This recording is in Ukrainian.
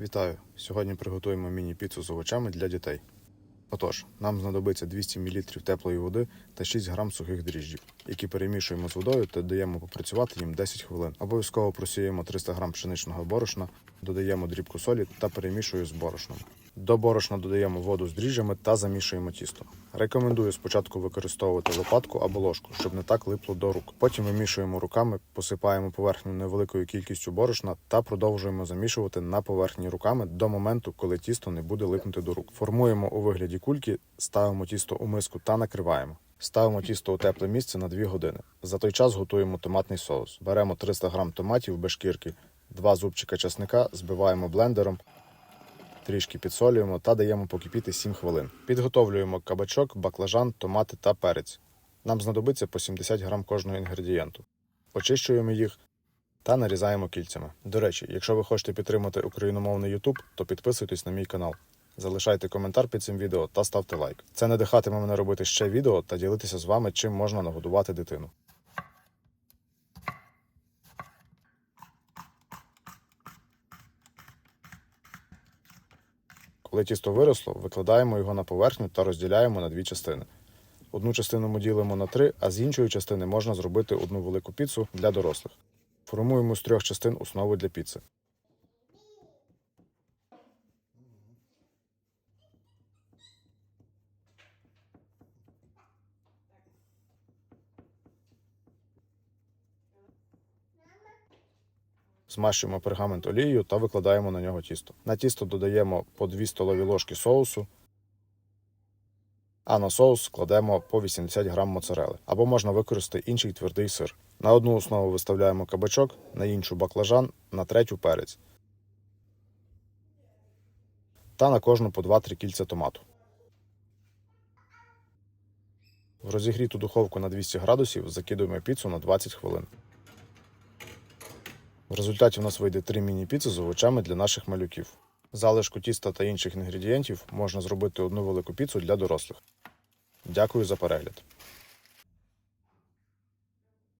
Вітаю! Сьогодні приготуємо міні-піцу з овочами для дітей. Отож, нам знадобиться 200 мл теплої води та 6 г сухих дріжджів, які перемішуємо з водою та даємо попрацювати їм 10 хвилин. Обов'язково просіємо 300 г пшеничного борошна, додаємо дрібку солі та перемішуємо з борошном. До борошна додаємо воду з дріжджами та замішуємо тісто. Рекомендую спочатку використовувати лопатку або ложку, щоб не так липло до рук. Потім вимішуємо руками, посипаємо поверхню невеликою кількістю борошна та продовжуємо замішувати на поверхні руками до моменту, коли тісто не буде липнути до рук. Формуємо у вигляді кульки, ставимо тісто у миску та накриваємо. Ставимо тісто у тепле місце на 2 години. За той час готуємо томатний соус. Беремо 300 г томатів без шкірки, 2 зубчика чесника, збиваємо блендером, трішки підсолюємо та даємо покипіти 7 хвилин. Підготовлюємо кабачок, баклажан, томати та перець. Нам знадобиться по 70 грам кожного інгредієнту. Очищуємо їх та нарізаємо кільцями. До речі, якщо ви хочете підтримати україномовний YouTube, то підписуйтесь на мій канал. Залишайте коментар під цим відео та ставте лайк. Це надихатиме мене робити ще відео та ділитися з вами, чим можна нагодувати дитину. Коли тісто виросло, викладаємо його на поверхню та розділяємо на дві частини. Одну частину ми ділимо на три, а з іншої частини можна зробити одну велику піцу для дорослих. Формуємо з трьох частин основу для піци. Змащуємо пергамент олією та викладаємо на нього тісто. На тісто додаємо по 2 столові ложки соусу, а на соус кладемо по 80 грам моцарели. Або можна використати інший твердий сир. На одну основу виставляємо кабачок, на іншу баклажан, на третю перець. Та на кожну по 2-3 кільця томату. В розігріту духовку на 200 градусів закидуємо піцу на 20 хвилин. В результаті в нас вийде три міні-піци з овочами для наших малюків. Залишку тіста та інших інгредієнтів можна зробити одну велику піцу для дорослих. Дякую за перегляд.